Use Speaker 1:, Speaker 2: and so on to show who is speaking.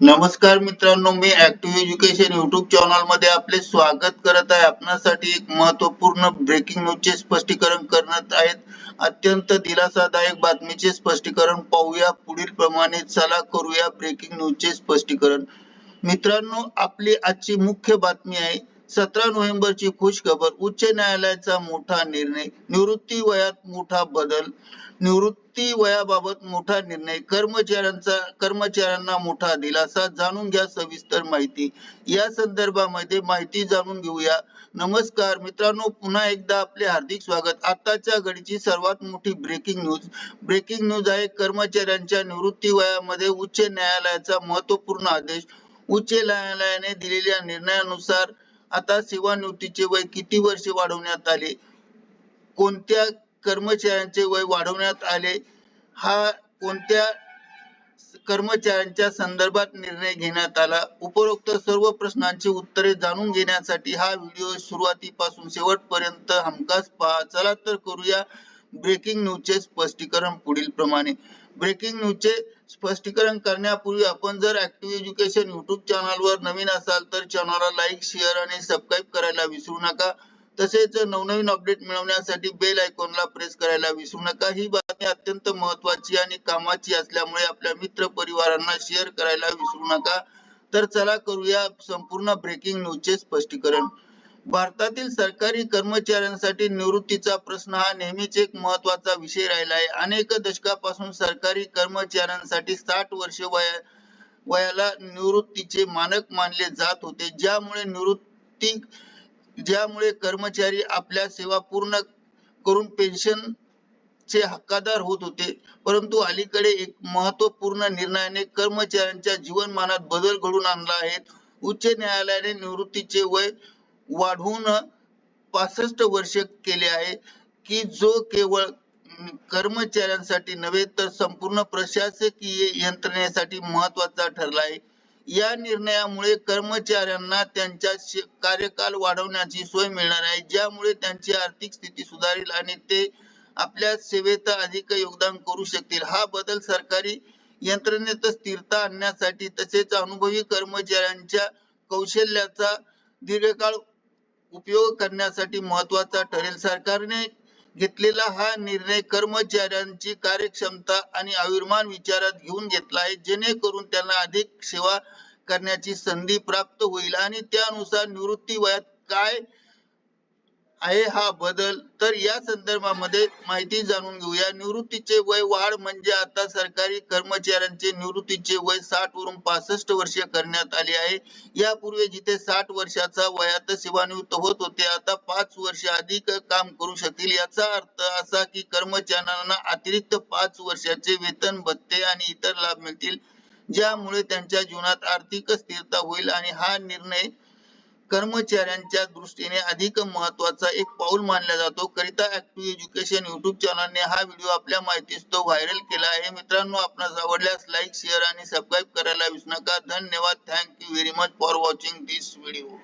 Speaker 1: नमस्कार मित्रांनो मी ऍक्टिव्ह एज्युकेशन युट्यूब चॅनलमध्ये आपले स्वागत करत आहे. आपणासाठी एक महत्त्वपूर्ण ब्रेकिंग न्यूजचे स्पष्टीकरण करण्यात आहेत. अत्यंत दिलासादायक बातमीचे स्पष्टीकरण पाहूया. पुढील प्रमाणे चला करूया ब्रेकिंग न्यूजचे स्पष्टीकरण. मित्रांनो आपली आजची मुख्य बातमी आहे. सतरा नोव्हेंबरची खुश खबर उच्च न्यायालयाचा मोठा निर्णय निवृत्ती वयात मोठा बदल निवृत्ती वयाबाबत मोठा निर्णय कर्मचाऱ्यांचा कर्मचाऱ्यांना मोठा दिलासा जाणून घ्या सविस्तर माहिती. या संदर्भामध्ये माहिती जाणून घेऊया. नमस्कार मित्रांनो पुन्हा एकदा आपले हार्दिक स्वागत. आताच्या घडीची सर्वात मोठी ब्रेकिंग न्यूज ब्रेकिंग न्यूज आहे कर्मचाऱ्यांच्या निवृत्ती वयामध्ये उच्च न्यायालयाचा महत्त्वपूर्ण आदेश. उच्च न्यायालयाने दिलेल्या निर्णयानुसार आता सेवानिवृत्तीचे वय किती वर्षे वाढवण्यात आले? कोणत्या कर्मचाऱ्यांचे वय वाढवण्यात आले? हा कोणत्या कर्मचाऱ्यांच्या संदर्भात निर्णय घेण्यात आला? उपरोक्त सर्व प्रश्नांची उत्तरे जाणून घेण्यासाठी हा व्हिडिओ सुरुवातीपासून शेवटपर्यंत हमखास पहा. चला तर करूया ब्रेकिंग न्यूजचे स्पष्टीकरण पुढील प्रमाणे ब्रेकिंग न्यूजचे स्पष्टीकरण करण्यापूर्वी आपण जर ऍक्टिव्ह एज्युकेशन युट्यूब चॅनलवर नवीन असाल तर चॅनलला लाईक शेअर आणि सबस्क्राईब करायला विसरू नका. तसेच नवनवीन अपडेट मिळवण्यासाठी बेल आयकॉनला प्रेस करायला विसरू नका. ही बातमी अत्यंत महत्वाची आणि कामाची असल्यामुळे आपल्या मित्र परिवारांना शेअर करायला विसरू नका. तर चला करूया संपूर्ण ब्रेकिंग न्यूजचे स्पष्टीकरण. भारतातील सरकारी कर्मचाऱ्यांसाठी निवृत्तीचा प्रश्न हा नेहमीच एक महत्त्वाचा विषय राहिला आहे. अनेक दशकापासून सरकारी कर्मचाऱ्यांसाठी साठ वर्ष वया वयाला निवृत्तीचे मानक मानले जात होते. ज्यामुळे निवृत्ती ज्यामुळे कर्मचारी आपल्या सेवा पूर्ण करून पेन्शन चे हक्कादार होत होते. परंतु अलीकडे एक महत्त्वपूर्ण निर्णयाने कर्मचाऱ्यांच्या जीवनमानात बदल घडून आणला आहे. उच्च न्यायालयाने निवृत्तीचे वय वाढवून पासष्ट वर्ष केले आहे की जो केवळ कर्मचाऱ्यांसाठी नव्हे तर संपूर्ण प्रशासकीय यंत्रणेसाठी महत्त्वाचा ठरला आहे. या निर्णयामुळे कर्मचाऱ्यांना त्यांचा कार्यकाल वाढवण्याची सोय मिळणार आहे ज्यामुळे त्यांची आर्थिक स्थिती सुधारेल आणि ते आपल्या सेवेत अधिक योगदान करू शकतील. हा बदल सरकारी यंत्रणेत स्थिरता आणण्यासाठी तसेच अनुभवी कर्मचाऱ्यांच्या कौशल्याचा दीर्घकाळ उपयोग करण्यासाठी महत्त्वाचा ठरेल. सरकारने घेतलेला हा निर्णय कर्मचाऱ्यांची कार्यक्षमता आणि आयुर्मान विचारात घेऊन घेतला आहे. जेणेकरून त्यांना अधिक सेवा करण्याची संधी प्राप्त होईल. आणि त्यानुसार निवृत्ती वयात काय आहे हा बदल. तर या संदर्भामध्ये माहिती जाणून घेऊया. निवृत्तीचे वय वाढ म्हणजे आता सरकारी कर्मचाऱ्यांचे निवृत्तीचे वय साठ वरून पासष्ट वर्ष करण्यात आले आहे. यापूर्वी जिथे साठ वर्षाचा वयात सेवानिवृत्त होत होते आता पाच वर्ष अधिक काम करू शकतील. याचा अर्थ असा की कर्मचाऱ्यांना अतिरिक्त पाच वर्षाचे वेतन भत्ते आणि इतर लाभ मिळतील ज्यामुळे त्यांच्या जीवनात आर्थिक स्थिरता होईल आणि हा निर्णय कर्मचाऱ्यांच्या दृष्टीने अधिक महत्त्वाचा एक पाऊल मानला जातो. करिता ऍक्टिव्ह एज्युकेशन युट्यूब चॅनलने हा व्हिडिओ आपल्या माहितीस तो व्हायरल केला आहे. मित्रांनो आपणास आवडल्यास लाईक शेअर आणि सबस्क्राईब करायला विसरू नका. धन्यवाद. Thank you very much for watching this video